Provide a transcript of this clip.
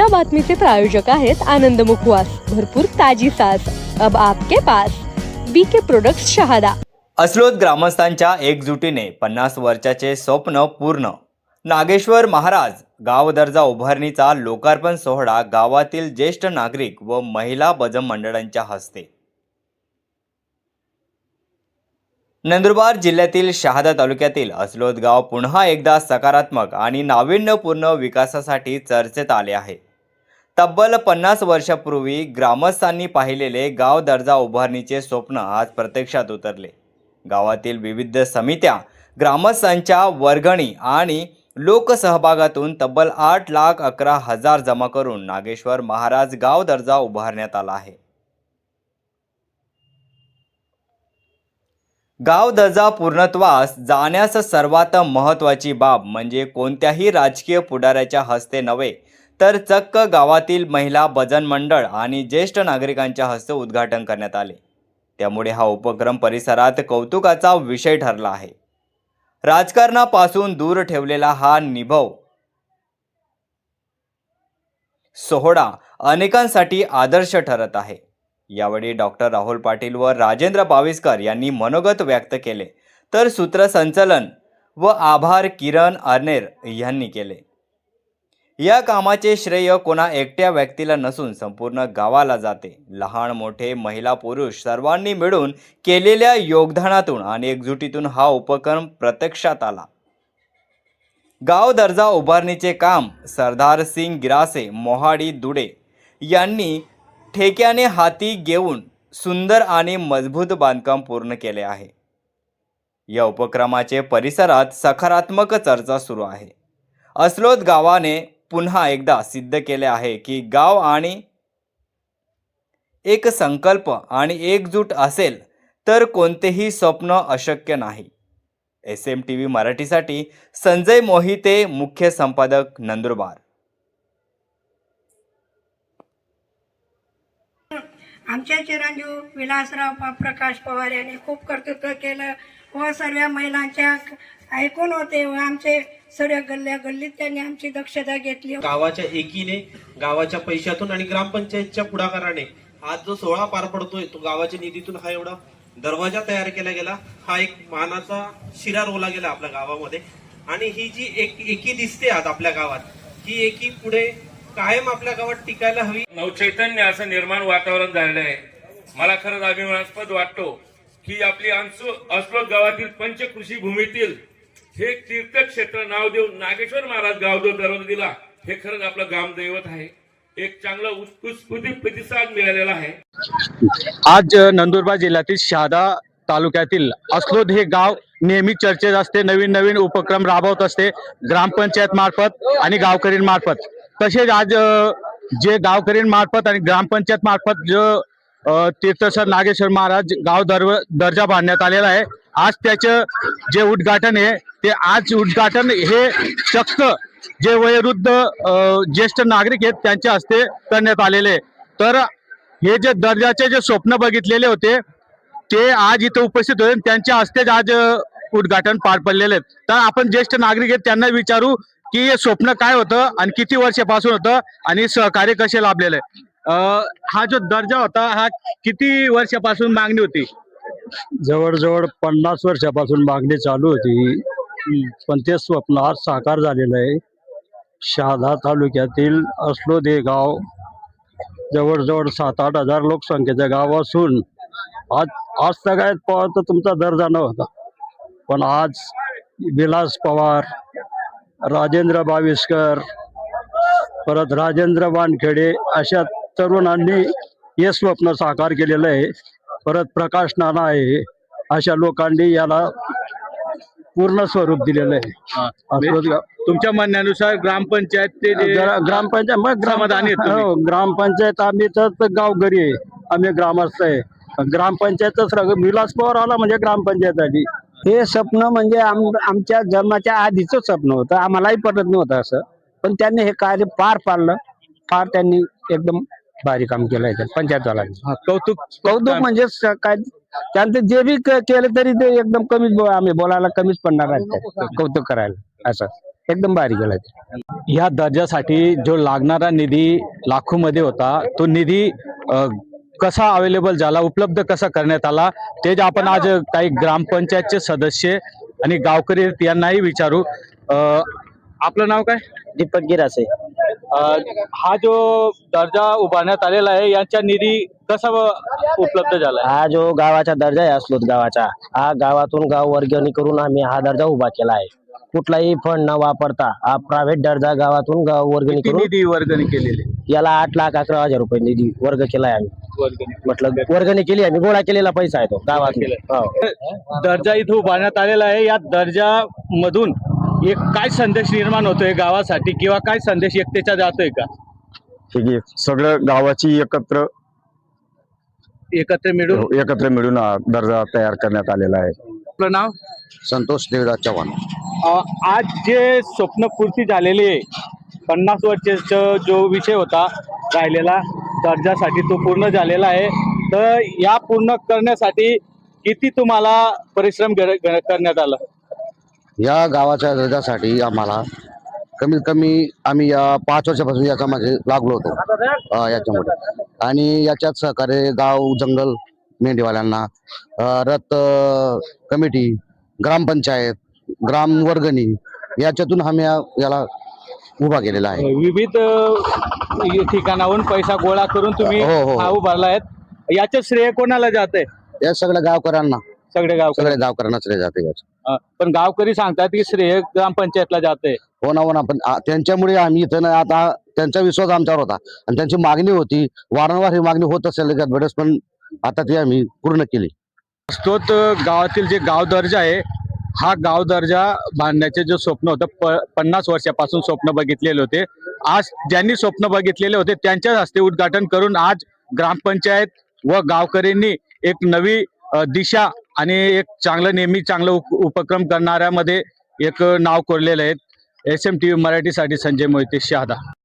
या बातमीचे प्रायोजक आहेत आनंद मुखवास. भरपूर ताजी सास अब आपके pass. B K product Shahada. Aslod ग्रामस्थांच्या एकजुटीने पन्नास वर्षाचे स्वप्न पूर्ण. नागेश्वर महाराज गाव दर्जा उभारणीचा लोकार्पण सोहळा गावातील ज्येष्ठ नागरिक व महिला बजम मंडळांच्या हस्ते. नंदुरबार जिल्ह्यातील शहादा तालुक्यातील असलोद गाव पुन्हा एकदा सकारात्मक आणि नाविन्यपूर्ण विकासासाठी चर्चेत आले आहे. तब्बल पन्नास वर्षापूर्वी ग्रामस्थांनी पाहिलेले गाव दर्जा उभारणीचे स्वप्न आज प्रत्यक्षात उतरले. गावातील विविध समित्या ग्रामस्थांच्या वर्गणी आणि लोकसहभागातून तब्बल आठ लाख अकरा हजार जमा करून नागेश्वर महाराज गाव दर्जा उभारण्यात आला आहे. गाव दर्जा पूर्णत्वास जाण्यास सर्वात महत्त्वाची बाब म्हणजे कोणत्याही राजकीय पुढाऱ्याच्या हस्ते नव्हे तर चक्क गावातील महिला भजन मंडळ आणि ज्येष्ठ नागरिकांच्या हस्ते उद्घाटन करण्यात आले. त्यामुळे हा उपक्रम परिसरात कौतुकाचा विषय ठरला आहे. राजकारणापासून दूर ठेवलेला हा निभव सोहळा अनेकांसाठी आदर्श ठरत आहे. यावेळी डॉक्टर राहुल पाटील व राजेंद्र बाविस्कर यांनी मनोगत व्यक्त केले. तर सूत्रसंचलन व आभार किरण अर्नेर यांनी केले. या कामाचे श्रेय कोणा एकट्या व्यक्तीला नसून संपूर्ण गावाला जाते. लहान मोठे महिला पुरुष सर्वांनी मिळून केलेल्या योगदानातून आणि एकजुटीतून हा उपक्रम प्रत्यक्षात आला. गाव दर्जा उभारणीचे काम सरदार सिंग गिरासे मोहाडी दुडे यांनी ठेक्याने हाती घेऊन सुंदर आणि मजबूत बांधकाम पूर्ण केले आहे. या उपक्रमाचे परिसरात सकारात्मक चर्चा सुरू आहे. अस्लोद गावाने पुन्हा एकदा सिद्ध केले आहे की गाव आणि एक संकल्प आणि एकजूट असेल तर कोणतेही स्वप्न अशक्य नाही. एस एम टी व्ही मराठीसाठी संजय मोहिते मुख्य संपादक नंदुरबार. आमच्या चिरंजीव विलासराव प्रकाश पवार यांनी खूप कर्तृत्व केलं. व सर्व महिलांच्या ऐकून होते व आमचे सर्व गल्ल्या गल्लीत त्यांनी आमची दक्षता घेतली. गावाच्या एकीने गावाच्या पैशातून आणि ग्रामपंचायतच्या पुढाकाराने आज जो सोहळा पार पडतोय तो गावाच्या निधीतून हा एवढा दरवाजा तयार केला गेला. हा एक मानाचा शिरा रोवला गेला आपल्या गावामध्ये. आणि ही जी एक एकी दिसते आज आपल्या गावात ही एकी पुढे कायम आपल्या गावात टिकायला हवी. नवचैतन्य असं निर्माण वातावरण झालेलं आहे मला खरंच अभिमानास्पद वाटतो की आपली अंसू अस्लोद गावातील पंचकृषी भूमीतील हे तीर्थक्षेत्र नाव देऊन नागेश्वर महाराज गावदेव दरवाजा दिला हे खरंच आपलं ग्रामदैवत आहे. एक चांगला उत्कृष्ट प्रतिसाद मिळालेला आहे. आज नंदुरबार जिल्ह्यातील शहादा तालुक्यातील असलोद हे गाव नेहमी चर्चेत असते नवीन नवीन उपक्रम राबवत असते ग्रामपंचायत मार्फत आणि गावकरींमार्फत तसेच आज अ, जे गावकरींमार्फत आणि ग्रामपंचायत मार्फत जो तीर्थसर नागेश्वर महाराज गाव दर्व दर्जा बांधण्यात आलेला आहे आज त्याचं जे उद्घाटन आहे ते आज उद्घाटन हे चक्क जे वयोवृद्ध ज्येष्ठ नागरिक आहेत त्यांच्या हस्ते करण्यात आलेले. तर हे जे दर्जाचे जे स्वप्न बघितलेले होते ते आज इथे उपस्थित होते त्यांच्या हस्तेच आज उद्घाटन पार पडलेले आहेत. तर आपण ज्येष्ठ नागरिक आहेत त्यांना विचारू की हे स्वप्न काय होतं आणि किती वर्षापासून होतं आणि सहकार्य कसे लाभलेलं आहे हा जो दर्जा होता हा किती वर्षापासून मागणी होती? जवळजवळ पन्नास वर्षापासून मागणी चालू होती. पण ते स्वप्न आज साकार झालेलं आहे. शहादा तालुक्यातील अस्लोद दे गाव जवळजवळ सात आठ हजार लोकसंख्येचं गाव असून आज आज सगळ्यात पवार तर तुमचा दर्जा नव्हता पण आज विलास पवार राजेंद्र बाविस्कर परत राजेंद्र वानखेडे अशा तरुणांनी हे स्वप्न साकार केलेलं आहे. परत प्रकाश नाना आहे. अशा लोकांनी याला पूर्ण स्वरूप दिलेलं आहे. गाव- तुमच्या म्हणण्यानुसार ग्रामपंचायत ते जे ग्रा- ग्रामपंचायत मग समाधानी आहेत तुम्ही? हो ग्रामपंचायत आम्ही तर गावकरी आहे. आम्ही ग्रामस्थ आहे. ग्रामपंचायतच विलास पवार आला म्हणजे ग्रामपंचायत आली हे स्वप्न म्हणजे आम आमच्या जन्माच्या आधीच स्वप्न होतं. आम्हालाही पटत नव्हतं असं. पण त्यांनी हे कार्य पार पाडलं. फार त्यांनी एकदम भारी काम केलं आहे हा, कौतुक कौतुक म्हणजे स- काय त्यांचं जे बी क- केलं तरी ते एकदम कमीच आम्ही बोलायला कमीच पडणार आहेत ते. कौतुक करायला. असं. एकदम भारी केलाय ते. या दर्जासाठी जो लागणारा निधी लाखोमध्ये होता तो निधी कसा अवेलेबल झाला उपलब्ध कसा करण्यात आला तेच आपण आज काही ग्रामपंचायतचे सदस्य आणि गावकरी यांनाही विचारू. अ, आपलं नाव काय? दीपक गिरासे. हा जो दर्जा उभारण्यात आलेला आहे यांचा निधी कसा उपलब्ध झाला हा जो गावाचा दर्जा आहे अस्लोद गावाचा हा गावातून गाव वर्गणी करून आम्ही हा दर्जा उभा केला आहे. कुठलाही फंड न वापरता हा प्रायव्हेट दर्जा गावातून गाव वर्गणी करून निधी वर्गणी केलेली? याला आठ लाख अकरा हजार रुपये निधी वर्ग केलाय आम्ही. वर्गणी. म्हटलं वर्गणी केली आम्ही गोळा केलेला पैसा आहे तो गावात दर्जा इथं उभारण्यात आलेला आहे या दर्जामधून एक काय संदेश निर्माण होतोय गावासाठी किंवा काय संदेश एकतेचा जातोय का? ठीक आहे. सगळं गावाची एकत्र एकत्र मिळून? एकत्र मिळून हा दर्जा तयार करण्यात आलेला आहे. आपलं नाव? संतोष देवराज चव्हाण. अ, आज जे स्वप्नपूर्ती झालेली आहे पन्नास वर्षाचा जो विषय होता राहिलेला दर्जासाठी तो पूर्ण झालेला आहे. तर या पूर्ण करण्यासाठी किती तुम्हाला परिश्रम कर- कर- करण्यात आला? या गावाच्या दर्जासाठी आम्हाला कमीत कमी आम्ही या पाच वर्षापासून याच्यामध्ये लागलो होतो याच्यामध्ये आणि याच्यात सहकार्य गाव जंगल मेंढीवाल्यांना रथ कमिटी ग्रामपंचायत ग्राम वर्गणी याच्यातून आम्ही याला उभा केलेला आहे. विविध ठिकाणाहून पैसा गोळा करून तुम्ही हो, हो, हो. उभारला आहेत याचं श्रेय कोणाला जात या सगळ्या गावकऱ्यांना. सगळे गावकरी सगळ्या गावकऱ्यांना श्रेय जाते याचं. पण गावकरी सांगतात की श्रेय ग्रामपंचायतला जात आहे हो ना हो ना. पण आ- त्यांच्यामुळे आम्ही इथं ना आता त्यांचा विश्वास आमच्यावर होता. आणि त्यांची मागणी होती. वारंवार ही मागणी होत असेल गडबडच पण आता ती आम्ही पूर्ण केली. तोच गावातील जे गाव दर्जा आहे हा गाव दर्जा बांधण्याचे जे स्वप्न होतं प पन्नास वर्षापासून स्वप्न बघितलेले होते. आज ज्यांनी स्वप्न बघितलेले होते त्यांच्याच हस्ते उद्घाटन करून आज ग्रामपंचायत व गावकऱ्यांनी एक नवी अ, दिशा आणि एक चांगलं नेहमी चांगलं उप उपक्रम करणाऱ्यामध्ये एक नाव कोरलेलं आहे. एस एम टी व्ही मराठीसाठी संजय मोहिते शहादा.